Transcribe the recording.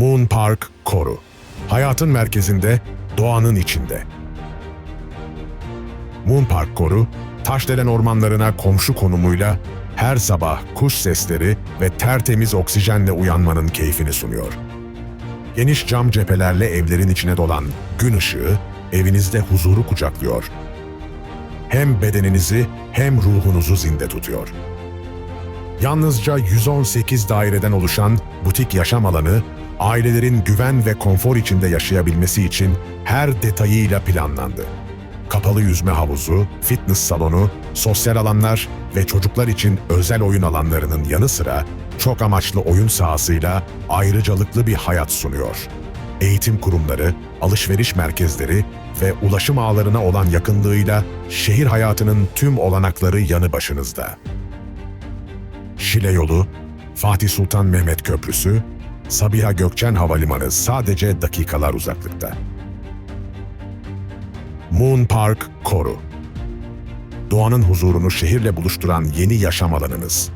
Moon Park Koru. Hayatın merkezinde, doğanın içinde. Moon Park Koru, Taşdelen ormanlarına komşu konumuyla her sabah kuş sesleri ve tertemiz oksijenle uyanmanın keyfini sunuyor. Geniş cam cephelerle evlerin içine dolan gün ışığı evinizde huzuru kucaklıyor. Hem bedeninizi hem ruhunuzu zinde tutuyor. Yalnızca 118 daireden oluşan butik yaşam alanı, ailelerin güven ve konfor içinde yaşayabilmesi için her detayıyla planlandı. Kapalı yüzme havuzu, fitness salonu, sosyal alanlar ve çocuklar için özel oyun alanlarının yanı sıra çok amaçlı oyun sahasıyla ayrıcalıklı bir hayat sunuyor. Eğitim kurumları, alışveriş merkezleri ve ulaşım ağlarına olan yakınlığıyla şehir hayatının tüm olanakları yanı başınızda. Şile yolu, Fatih Sultan Mehmet Köprüsü, Sabiha Gökçen Havalimanı sadece dakikalar uzaklıkta. Moon Park Koru Doğanın huzurunu şehirle buluşturan yeni yaşam alanınız.